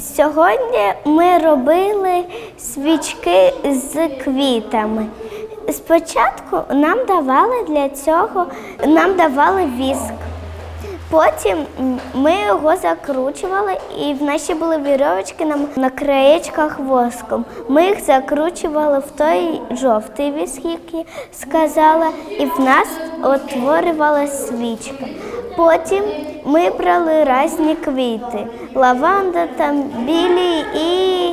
Сьогодні ми робили свічки з квітами. Спочатку нам давали для цього нам давали віск. Потім ми його закручували, і в ще були вірьовочки на, краєчках воском. Ми їх закручували в той жовтий віск, який сказала, і в нас утворювалася свічка. Потім ми брали різні квіти, лаванда, там білі і,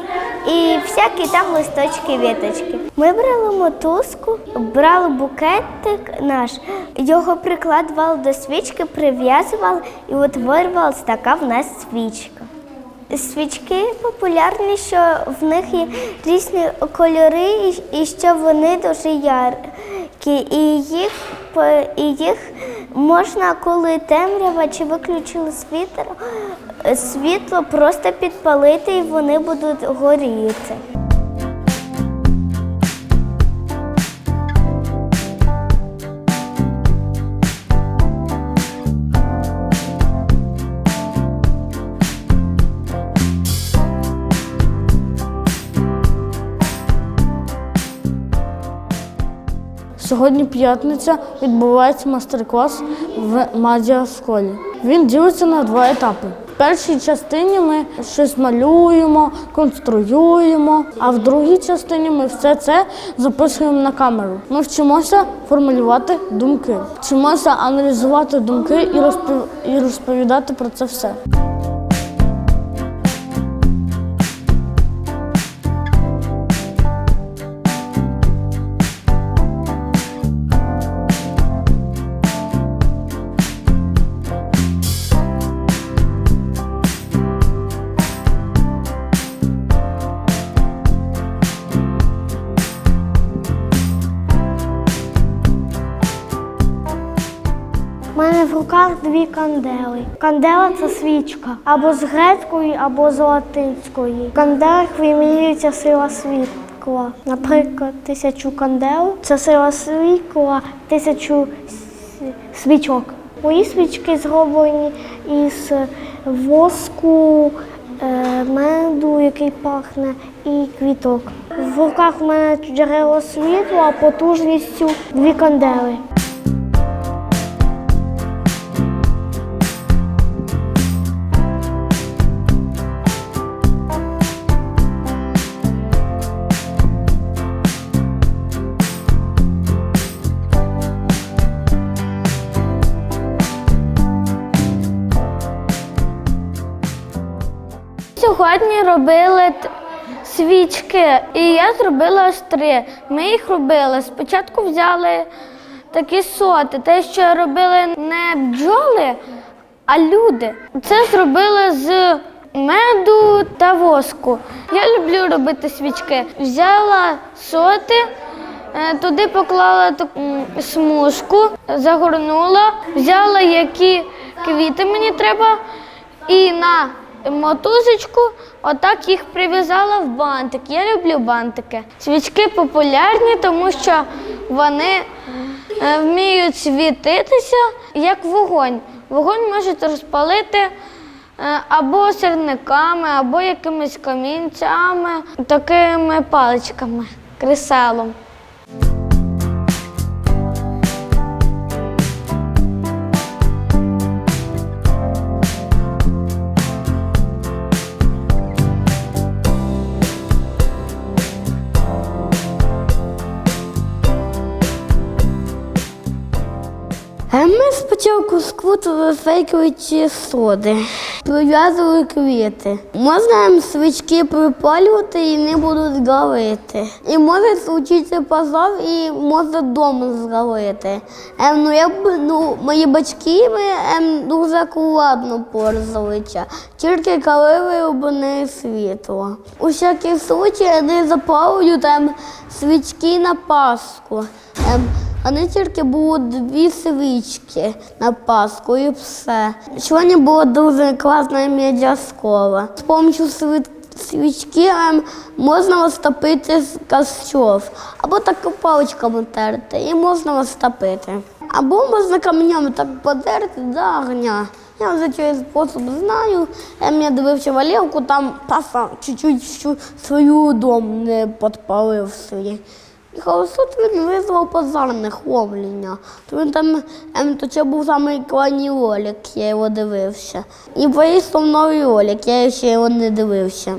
і всякі там листочки, віточки. Ми брали мотузку, брали букетик наш, його прикладували до свічки, прив'язували і утворювалася така в нас свічка. Свічки популярні, що в них є різні кольори, і- що вони дуже яркі. І їх, і їх можна, коли темрява чи виключили світло, світло просто підпалити і вони будуть горіти. Сьогодні п'ятниця відбувається майстер-клас в медіашколі. Він ділиться на два етапи. В першій частині ми щось малюємо, конструюємо, а в другій частині ми все це записуємо на камеру. Ми вчимося формулювати думки, вчимося аналізувати думки і розпов- і розповідати про це все. У мене в руках дві кандели. Кандела це свічка або з грецької, або з латинської. В канделах вимірюється сила світла. Наприклад, тисячу кандел це сила світла, тисячу свічок. Мої свічки зроблені із воску, е, меду, який пахне, і квіток. В руках у мене джерело світла, потужністю дві кандели. Сьогодні робили свічки, і я зробила ось три. Ми їх робили. Спочатку взяли такі соти, те, що робили не бджоли, а люди. Це зробили з меду та воску. Я люблю робити свічки. Взяла соти. Е, Туди поклала таку смужку, загорнула, взяла які квіти мені треба, і на мотузочку отак їх прив'язала в бантик. Я люблю бантики. Свічки популярні, тому що вони е, вміють світитися як вогонь. Вогонь можуть розпалити е, або сірниками, або якимись камінцями, такими паличками, креселом. Ми спочатку скрутили фейкові соди, прив'язували квіти. Можна їм свічки припалювати і не будуть горіти. І може случитися пожар і може дом згоріти. Ем, ну, якби, ну, мої батьки ми, ем, дуже акуратно пользуються, тільки коли вироблене світло. У всякий случай вони запалюють ем, свічки на Пасху. Ем, вони тільки було дві свічки на Пасху і все. Сьогодні була дуже класна медіаскола. З допомогою сві- свічки ем, можна розтопити з костюв. Або так паличками терти, і можна розтопити. Або можна камнями так подерти до огня. Я вже цей спосіб знаю. Ем, Я дивився Валерку, там паса чуть-чуть свою дом не підпалив свій. Холосот він визвав пожарне хлоплення. То він там, ем, то це був самий крайній ролик, я його дивився. І вийшов новий ролик, я ще його не дивився.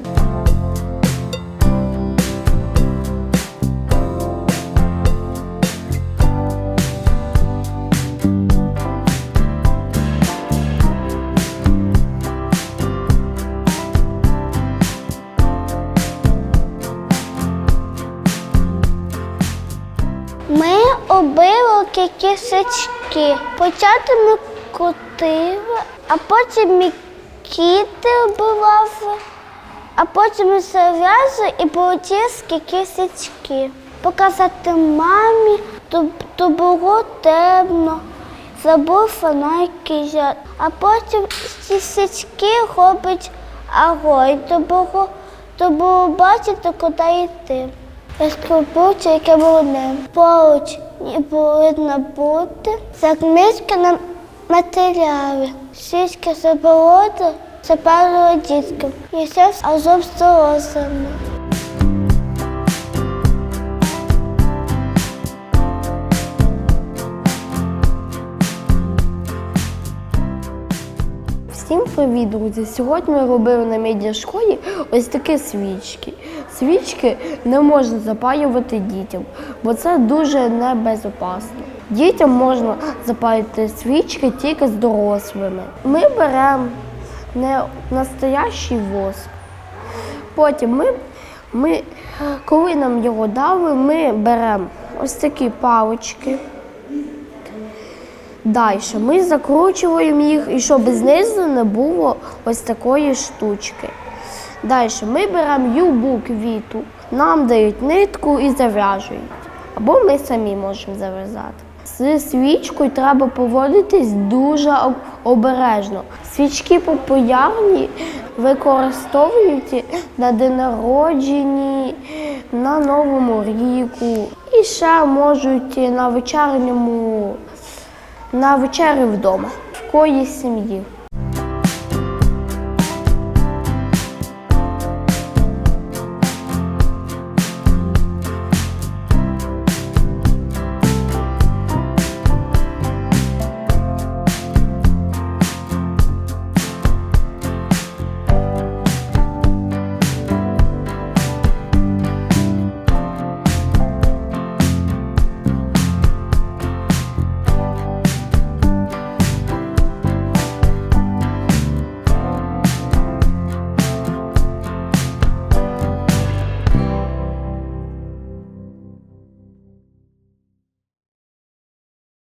Обили кисячки. Спочатку ми котили, а потім ми кіти оббивали, а потім зав'язали і полотівські кисячки. Показати мамі, то, то було темно. Забув фонарики, взяти. а потім ці січки робить огонь, то було, то було бачити, куди йти. Розкопуться, яке було небо. Поруч не повинно бути закмішки на матеріалі. Січки заболоти запалили діткам. І все азов з. Привіт, друзі! Сьогодні ми робили на медіашколі ось такі свічки. Свічки не можна запалювати дітям, бо це дуже небезпечно. Дітям можна запалити свічки тільки з дорослими. Ми беремо не настоящий воск. Потім ми, ми, коли нам його дали, ми беремо ось такі палички. Далі ми закручуємо їх, і щоб знизу не було ось такої штучки. Далі ми беремо любу квіту, нам дають нитку і зав'яжують. Або ми самі можемо зав'язати. З свічкою треба поводитись дуже обережно. Свічки популярні використовують на день народження, на Новому ріку. І ще можуть на вечірньому на вечері вдома в кої сім'ї.